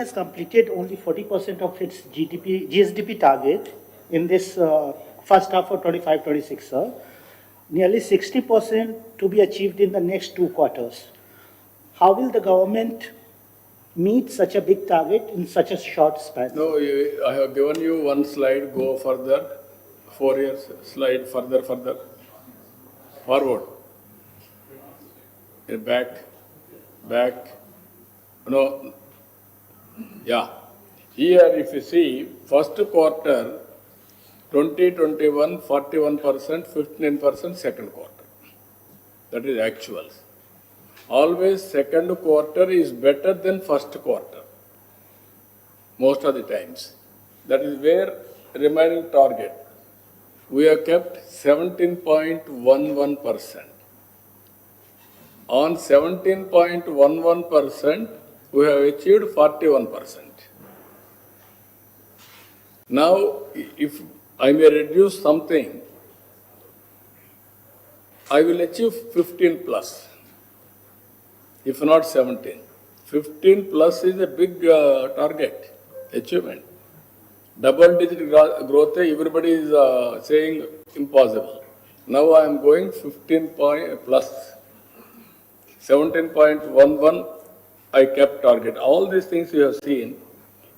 has completed only 40% of its GDP, GSDP target in this uh, first half of 25-26, sir. Nearly 60% to be achieved in the next two quarters. How will the government meet such a big target in such a short span? No, I have given you one slide, go further, four years, slide further, further, forward. Back, back, no, yeah. Here, if you see, first quarter 2021, 41%, 15%, second quarter. That is actuals. Always second quarter is better than first quarter, most of the times. That is where remaining target. We have kept 17.11%. On 17.11%, we have achieved forty-one percent. Now, if I may reduce something, I will achieve fifteen plus if not 17. 15 plus is a big uh, target, achievement. Double digit gro- growth, everybody is uh, saying impossible. Now I am going 15 point 17.11, I kept target. All these things you have seen,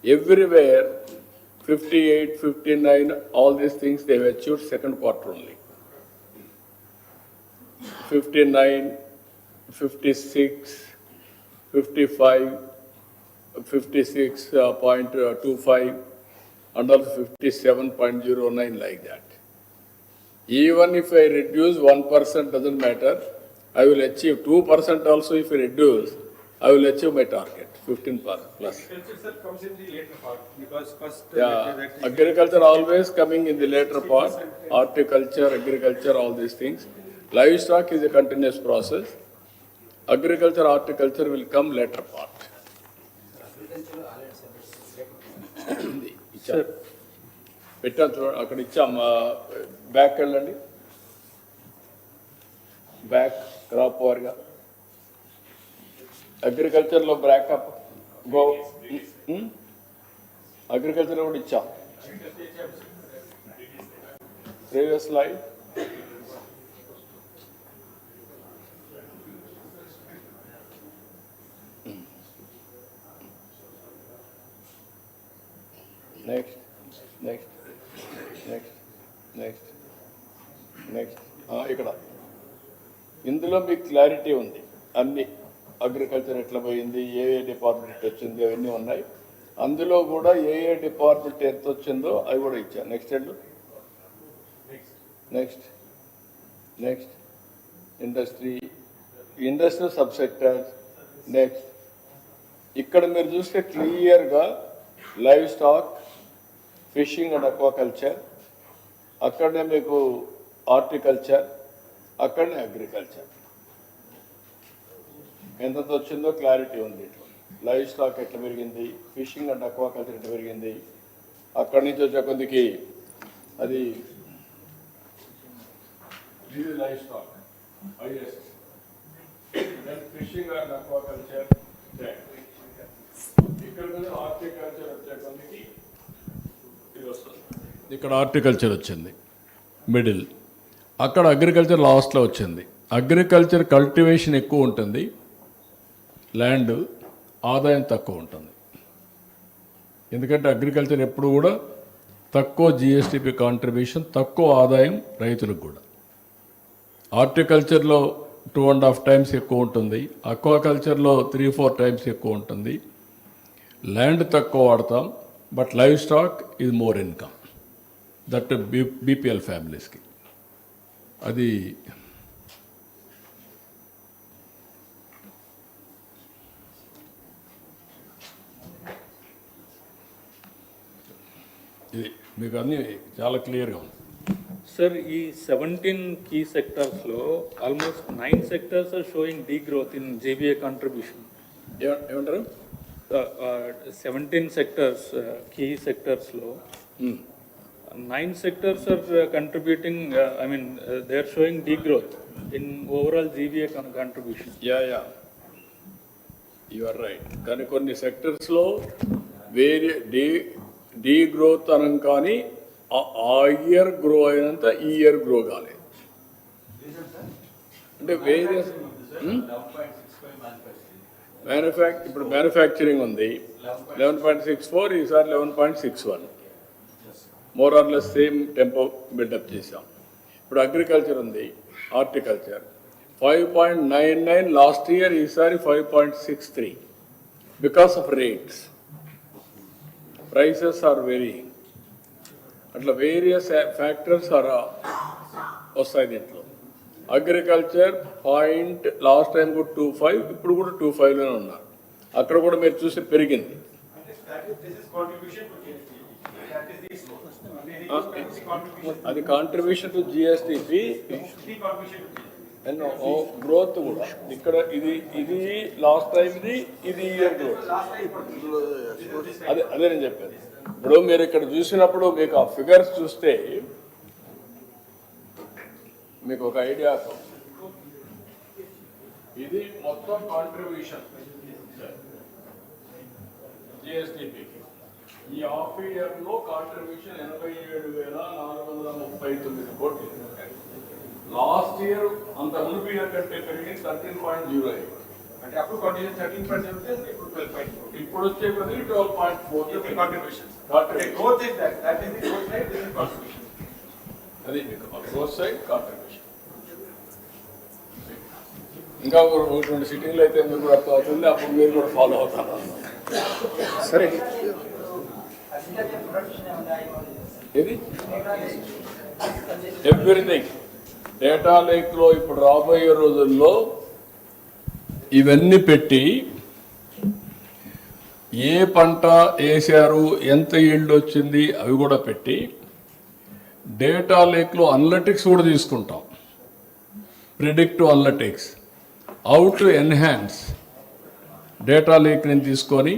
everywhere, 58, 59, all these things they have achieved second quarter only. 59, 56, 55, 56.25, uh, uh, and also 57.09 like that. Even if I reduce 1% doesn't matter, I will achieve 2% also if I reduce, I will achieve my target, 15 per- plus. Agriculture sir comes in the later part because first. uh, Yeah, agriculture always coming in the later part, horticulture, agriculture, all these things. Livestock is a continuous process. Agriculture, horticulture will come later part. పెట్టాను చూడండి అక్కడ ఇచ్చాం back వెళ్ళండి back crop ఓవర్గా అగ్రికల్చర్లో breakup go agriculture కూడా ఇచ్చాం. Previous life next next next next next ఇక్కడ. ఇందులో మీకు క్లారిటీ ఉంది. అన్నీ. అగ్రికల్చర్ ఎట్లా పోయింది ఏ ఏ డిపార్ట్మెంట్ వచ్చింది అవన్నీ ఉన్నాయి. అందులో కూడా ఏ ఏ డిపార్ట్మెంట్ ఎంత వచ్చిందో అవి కూడా ఇచ్చాను. Next end next next industry industry subsector next ఇక్కడ మీరు చూస్తే క్లియర్గా livestock fishing and aquaculture అక్కడనే మీకు హార్టికల్చర్ అక్కడనే అగ్రికల్చర్ ఎంత వచ్చిందో క్లారిటీ ఉంది. లైవ్ స్టాక్ ఎట్లా పెరిగింది? ఫిషింగ్ అండ్ అక్వాకల్చర్ ఎట్లా పెరిగింది? అక్కడి నుంచి వచ్చే కొద్దికి అది life livestock fishing and aquaculture ఇక్కడ హార్టికల్చర్ వచ్చే ఇది వస్తుంది. ఇక్కడ హార్టికల్చర్ వచ్చింది. మిడిల్ అక్కడ అగ్రికల్చర్ లాస్ట్లో వచ్చింది. అగ్రికల్చర్ కల్టివేషన్ ఎక్కువ ఉంటుంది. ల్యాండ్ ఆదాయం తక్కువ ఉంటుంది. ఎందుకంటే అగ్రికల్చర్ ఎప్పుడు కూడా తక్కువ జిఎస్టిపి కాంట్రిబ్యూషన్ తక్కువ ఆదాయం రైతులకు కూడా. హార్టికల్చర్లో టూ అండ్ హాఫ్ టైమ్స్ ఎక్కువ ఉంటుంది. అక్వాకల్చర్లో త్రీ ఫోర్ టైమ్స్ ఎక్కువ ఉంటుంది. ల్యాండ్ తక్కువ వాడతాం. బట్ లైవ్ స్టాక్ ఇది more income that be BPL ఫ్యామిలీస్కి అది ఇది మీకు అన్నీ చాలా క్లియర్గా ఉంది. సార్ ఈ seventeen key సెక్టర్స్లో almost nine sectors are showing the growth in GVA contribution ఏమంటారు? Seventeen sectors key సెక్టర్స్లో nine sectors are contributing I mean they are showing the growth in overall GVA contribution yeah yeah you are right కానీ కొన్ని సెక్టర్స్లో వేరే day D growth అనం కానీ ఆ- year grow అయినంత ఈ year grow కాలేదు. అంటే వేరే మ్యానుఫ్యాక్ ఇప్పుడు మ్యానుఫ్యాక్చరింగ్ ఉంది. లెవెన్ పాయింట్ సిక్స్ ఫోర్ ఈసారి eleven point six one more or less same tempo build up చేసాం ఇప్పుడు అగ్రికల్చర్ ఉంది horticulture five point nine nine last year ఈసారి five point six three because of rates prices are varying అట్లా various factors are వస్తాయి దీంట్లో. Agriculture point last time కూడా two five ఇప్పుడు కూడా టూ ఫైవ్లోనే ఉన్నారు అక్కడ కూడా మీరు చూస్తే పెరిగింది. అది కాంట్రిబ్యూషన్ టు జిఎస్టిపి ఎన్నో అండ్ గ్రోత్ కూడా. ఇక్కడ ఇది ఇది లాస్ట్ టైం ఇది ఇది ఇయర్ గ్రోత్ అదే అదే నేను చెప్పాను ఇప్పుడు మీరు ఇక్కడ చూసినప్పుడు మీకు ఆ ఫిగర్స్ చూస్తే మీకు ఒక ఐడియా ఇది మొత్తం కాంట్రిబ్యూషన్ జిఎస్టిపికి ఈ హాఫ్ ఇయర్లో కాంట్రిబ్యూషన్ ఎనభై ఏడు వేల నాలుగు వందల ముప్పై తొమ్మిది కోట్లు. ఇయర్ అంత మునుపు ఇయర్ కంటే పెరిగి థర్టీన్ పాయింట్ జీరో ఎయిట్ అంటే అప్పుడు కంటిన్యూ థర్టీన్ పర్సెంట్ ఉంటే ఇప్పుడు ట్వెల్వ్ పాయింట్ ఫోర్ ఇప్పుడు వచ్చే కొద్ది twelve point four contribution. Contribution. The growth is that, that is the growth rate, this is contribution. అది గ్రోత్ సైడ్ కాంట్రిబ్యూషన్ ఇంకా ఒక ఒకటి రెండు సిటీలు అయితే మీకు కూడా అర్థం అవుతుంది అప్పుడు మీరు కూడా ఫాలో అవుతారు. సరే. ఇది ఎవ్రీథింగ్ డేటా లేక్లో ఇప్పుడు రాబోయే రోజుల్లో ఇవన్నీ పెట్టి ఏ పంట వేశారు ఎంత ఈల్డ్ వచ్చింది అవి కూడా పెట్టి డేటా లేక్లో అనలటిక్స్ కూడా తీసుకుంటాం. Predictive analytics how to enhance data లేక్ని తీసుకొని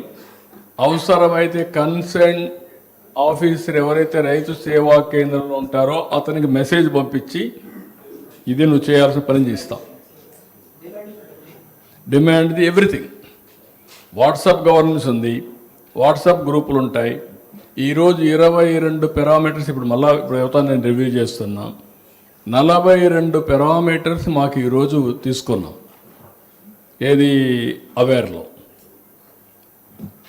అవసరమైతే కన్సర్న్ ఆఫీసర్ ఎవరైతే రైతు సేవా కేంద్రంలో ఉంటారో అతనికి మెసేజ్ పంపించి ఇది నువ్వు చేయాల్సిన పని చేస్తాం. Demand the everything WhatsApp governance ఉంది. వాట్సాప్ గ్రూపులు ఉంటాయి. ఈరోజు ఇరవై రెండు పెరామీటర్స్ ఇప్పుడు మళ్ళా ఇప్పుడు యువత నేను రివ్యూ చేస్తున్నా. నలభై రెండు పెరామీటర్స్ మాకు ఈరోజు తీసుకున్నాం. ఏది? అవేర్లో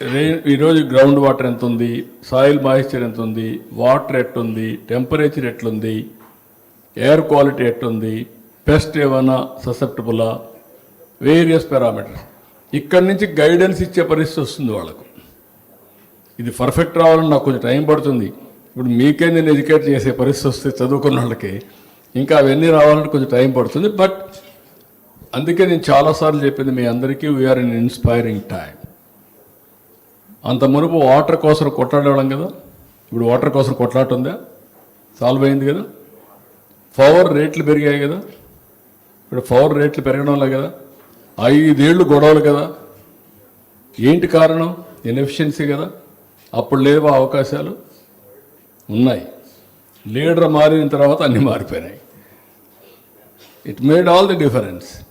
రే- ఈరోజు గ్రౌండ్ వాటర్ ఎంత ఉంది సాయిల్ మాయిశ్చర్ ఎంత ఉంది వాటర్ ఎట్లుంది టెంపరేచర్ ఎట్లుంది? ఎయిర్ క్వాలిటీ ఎట్టుంది పెస్ట్ ఏమైనా ససెప్టబులా? Various parameters. ఇక్కడి నుంచి గైడెన్స్ ఇచ్చే పరిస్థితి వస్తుంది వాళ్ళకు. ఇది పర్ఫెక్ట్ రావాలని నాకు కొంచెం టైం పడుతుంది. ఇప్పుడు మీకే నేను ఎడ్యుకేట్ చేసే పరిస్థితి వస్తే చదువుకున్న వాళ్ళకి ఇంకా అవన్నీ రావాలంటే కొంచెం టైం పడుతుంది. బట్ అందుకే నేను చాలాసార్లు చెప్పింది మీ అందరికీ వీఆర్ ఇన్ ఇన్స్పైరింగ్ టైం అంత మునుపు వాటర్ కోసం కొట్లాడేవాళ్ళం కదా? ఇప్పుడు వాటర్ కోసం కొట్లాట ఉందా సాల్వ్ అయింది కదా? పవర్ రేట్లు పెరిగాయి కదా. ఇప్పుడు పవర్ రేట్లు పెరగడంలే కదా. ఐదేళ్ళు గొడవలు కదా. ఏంటి కారణం? ఇన్ఎఫిషియన్సీ కదా. అప్పుడు లేవు అవకాశాలు? ఉన్నాయి. లీడర్ మారిన తర్వాత అన్నీ మారిపోయినాయి. It made all the difference